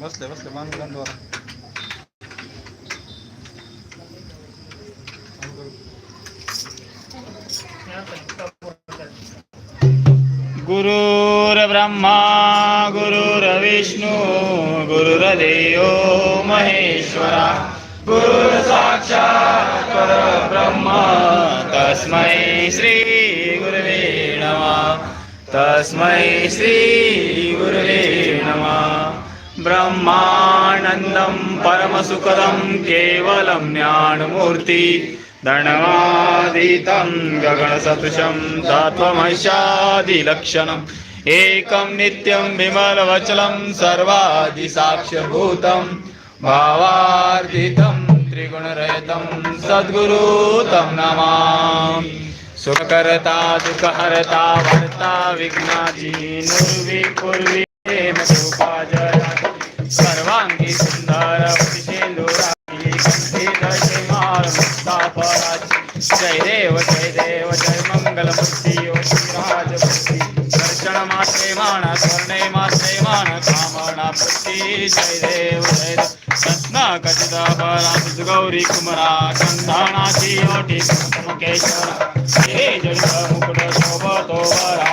बसले बसले माणूस गुरुर्ब्रह्मा गुरुर्विष्णू गुरुर्देव महेश्वरा। गुरु साक्षात् परब्रह्म तस्मै श्री गुरवे नमः। तस्मै श्री गुरवे नमः। ब्रह्मानन्दं परमसुखदं केवलं ज्ञानमूर्ति। धनवादितं गगणसदृशं तत्त्वमशादिलक्षणम् एकं नित्यं विमलवचलं सर्वादिसाक्ष्यभूतं। भावार्जितं त्रिगुणरहितं सद्गुरु तं नमामि। सुखकर्ता दुःखहर्ता वर्ता विघ्नाची नुर्विपूर्वी सर्वांगी जय देव जय देव जय मंगल मूर्ती ओ राजमूर्ती दर्शन मात्रे मान स्वर्णे मात्रे मान कामना प्रती जय देव जय देव। कचिता कचित पराज गौरी कुमरा कंधानाची ओटी कुमकेश्वरा हे जय मुकुट शोभतो वरा।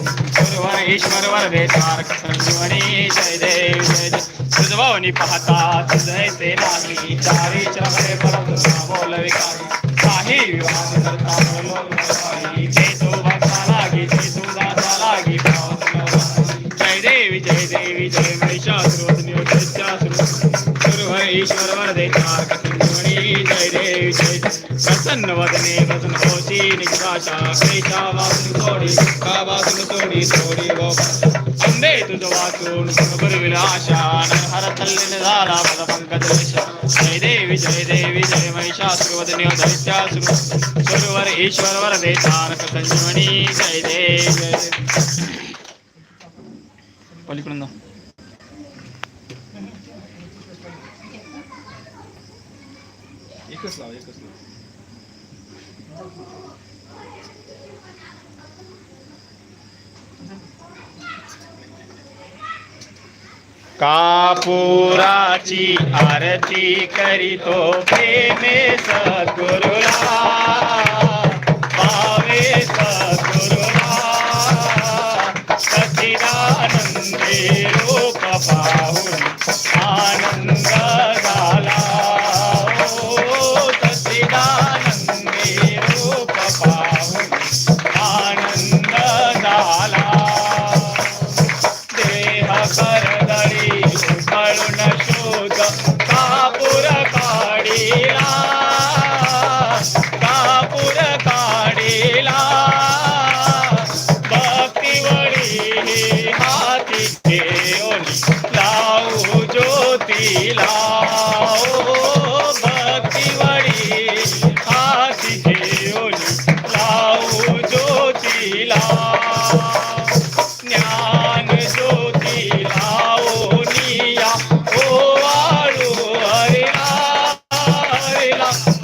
पावावे शिवाने रक्षावे जय देव जय जय संजीवनी जय देव जय पाहता ते नाही चारी चरणे परम बोल विकारी। काही विवाद करता बोलो विकारी तो भक्ता लागी ते तो दाता लागी जय देवी जय देवी जय महिषासुर गुरुवर ईश्वर वर देतारक जय देवी जय जय प्रसन्न वदने प्रसन्न होशी निजाशा क्लेशा वासुन तोडी का वासुन तोडी तोडी वो अंबे तुझ वाचून सुखबर विलाशा नरहर तल्लीन झाला पद पंकज विषा जय देवी जय देवी जय महिषासुरवदने दैत्यासुर सुरवर ईश्वर वर देतारक संजीवनी जय देव जय देव पलीकडून जा. एकच लाव एकच लाव कापुराची आरती करीतो प्रेमे सद्गुरुला. पावे सद्गुरुला. सचिदानंदे Yes.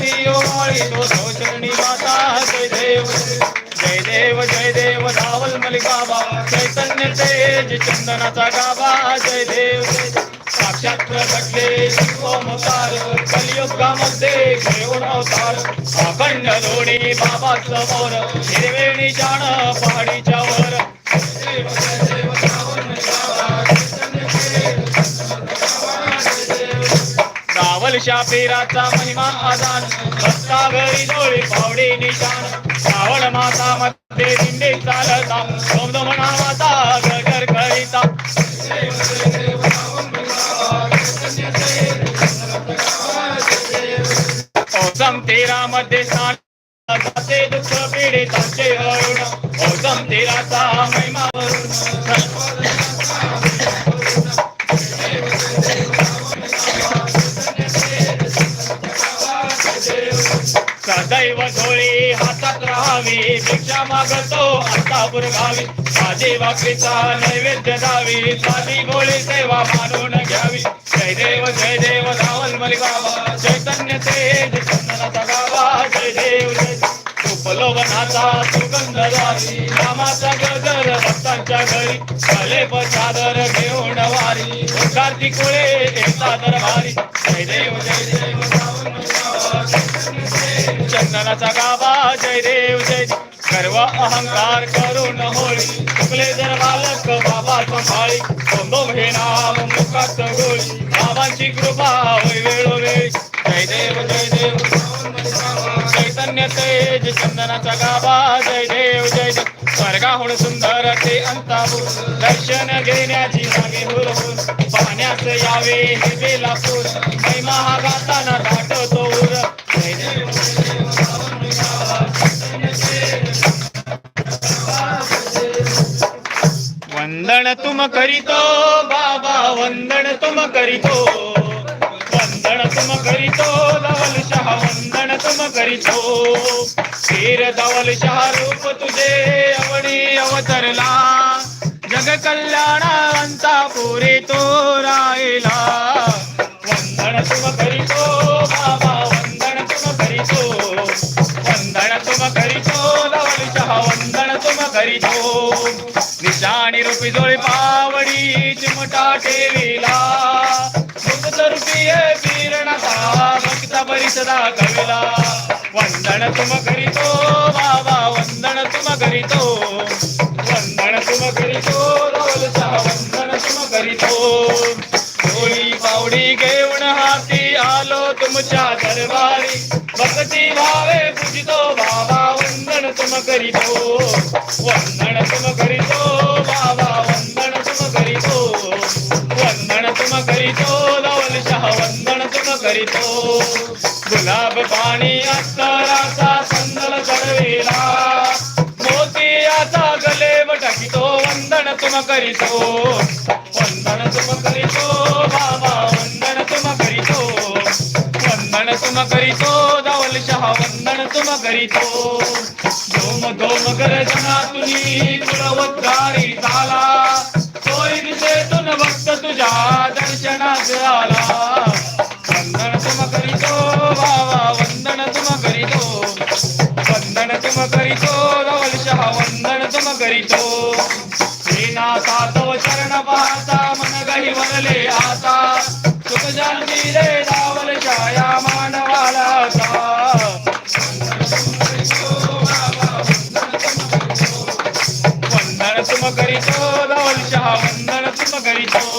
तो सोचरणी माता जय देव जय देव जय देव धावल मलिकाबा चैतन्य तेज चंदनाचा गावा जय देव. साक्षात प्रगटले शिवमकार कलियुगामध्ये घेऊन अवतार अखंड लोणी बाबा समोर हिरवेणी जाण पहाडीच्या वर रावल शापिराचा महिमा आदान. भक्ता घरी डोळी पावडे निशान. श्रावण माता मध्ये दिंडे चालता सोमद नावाचा गगर करीता. ओसम तेरा मध्ये स्थान जाते दुःख पिढे पीडितांचे हरुण. ओसम तेराचा महिमा वरुण भिक्षा मागतो. आता गावी माझे वाकरीचा नैवेद्य द्यावी. साधी गोळी सेवा मानून घ्यावी. जय देव जय देव धावल मली चैतन्य ते चंदनाचा गावा. जय देव जय देव. सुगंध सुगंधदारी रामाचा गजर भक्तांच्या घरी. भले पचादर घेऊन वारी. कार्तिक कुळे येता दरबारी. जय देव जय देव धावल चंदनाचा गावा. जय देव जय देव. अहंकार करून होळी. चुकले जर बालक बाबा संभाळी सोंदोम हे नाम मुखात गोळी. बाबांची कृपा होय वेळोवेळी. जय देव जय देव चैतन्य तेज चंदनाचा गाबा जय देव जय देव. स्वर्गाहून सुंदर ते अंतापूर दर्शन घेण्याची मागे हुरहुर पाहण्यास यावे हे बेलापूर. महिमा हा गाताना दाटतो वंदन तुम करीतो बाबा वंदन तुम करीतो। वंदन तुम करीतो धवल शहा वंदन तुम करीतो। शेर धवल शहा रूप तुझे अवडी अवतरला। जग कल्याणांता पुरे तो राहिला वंदन तुम करीतो बाबा वंदन तुम करीतो। वंदन तुम करीतो धवल शहा वंदन तुम करीतो। निशाणी रूपी जोळी पावडी चिमटा ठेविला. मुक्त रूपी पीरणता भक्त परिसदा कविला. वंदन तुम करीतो बाबा वंदन तुम करीतो. वंदन तुम करीतो रावलचा वंदन तुम करीतो. डोळी पावडी घेऊन हाती आलो तुमच्या दरबारी. भक्ती भावे पूजितो बाबा वंदन तुम करीतो. वंदन तुम करीतो करीतो. वंदन तुम करीतो धवल शाह वंदन तुम करीतो. गुलाब पाणी अस्तराचा संदल चढवेला. मोतियाचा गले टाकितो वंदन तुम करीतो. वंदन तुम करीतो बाबा वंदन तुम करीतो. वंदन तुम करीतो धवल शाह वंदन तुम करीतो. धोम धोम गर्जना तुनी कुलवद्गारी झाला तुझ्या दर्शनात आला. वंदन तुम करीतो बाबा वंदन तुम करीतो. वंदन तुम करीतो धवल वंदन तुम करीतो. श्रीनाथा तव चरण पाहता मन गही वरले आता. सुख जानती रे धावल छाया मानवाला वंदन तुम करीतो धवल वंदन तुम करीतो.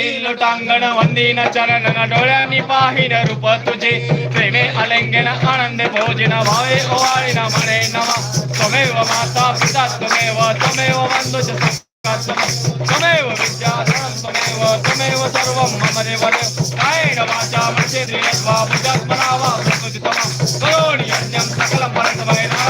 गाली लोटांगण वंदीन चरण डोळ्यांनी पाहिन रूप तुझे प्रेमे अलिंगन आनंद भोजन भावे ओवाळीन म्हणे नमा त्वमेव माता पिता त्वमेव त्वमेव बंधुच सखा त्वमेव त्वमेव विद्याधरं त्वमेव त्वमेव सर्वं मम देवदेव कायेन वाचा मनसेन्द्रियस्वा बुद्ध्यात्मनावा प्रकृतितमं करोमि अन्यं सकलं परस्मै नारायणायति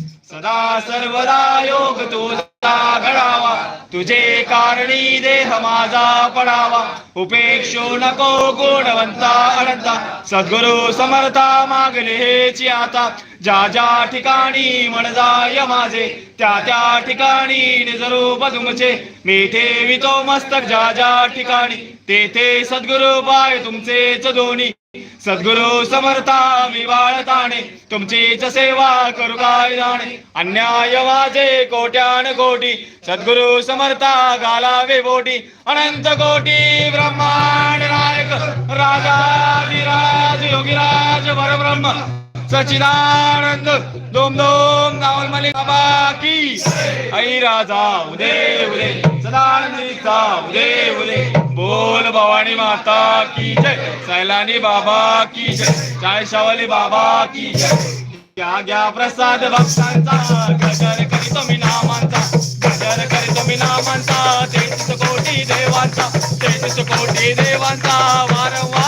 सदा सर्वदा योग तुझा घडावा. तुझे कारणी देह माझा पडावा. उपेक्षो नको गुणवंता अनंता सद्गुरु समर्था मागले हेची आता. ज्या ज्या ठिकाणी मन जाय माझे त्या त्या ठिकाणी निजरूप तुमचे. मी ठेवितो मस्तक ज्या ज्या ठिकाणी तेथे सद्गुरु पाय तुमचेच दोन्ही. सद्गुरु समर्था मी बाळताणे. तुमचीच सेवा करू काय जाणे अन्याय वाजे कोट्यान कोटी. सद्गुरु समर्था घालावे बोटी. अनंत कोटी ब्रह्मांड नायक. राजाधिराज योगीराज परब्रह्म. सचिदानंद दोम दोम नावल मलिक बाबा की आई राजा उदे उदे सदानंदीचा उदे उदे। बोल भवानी माता की जय सैलानी बाबा की जय चाय शावली बाबा की जय। घ्या घ्या प्रसाद भक्तांचा गजर करी तुम्ही नामांचा गजर करी तुम्ही नामांचा तेहतीस कोटी देवांचा तेहतीस कोटी देवांचा वारंवार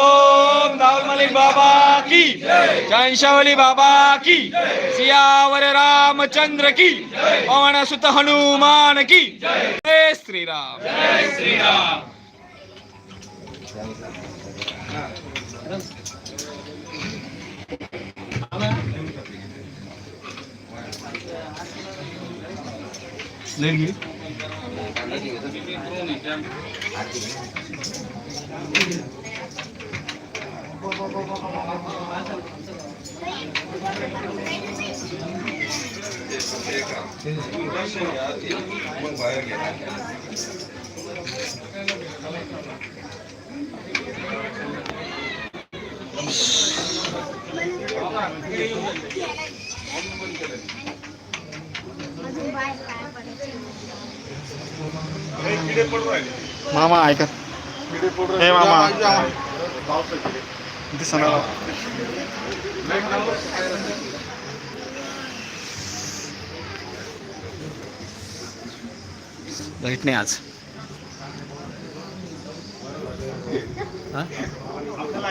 डोम डोम राहुल मलिक बाबा की शंशावली बाबा की। सियावर रामचंद्र की। पवन सुत हनुमान की। जय। श्रीराम। जय श्रीराम। मामा ऐका हे मामा दिसणार लाइट नाही आज हा?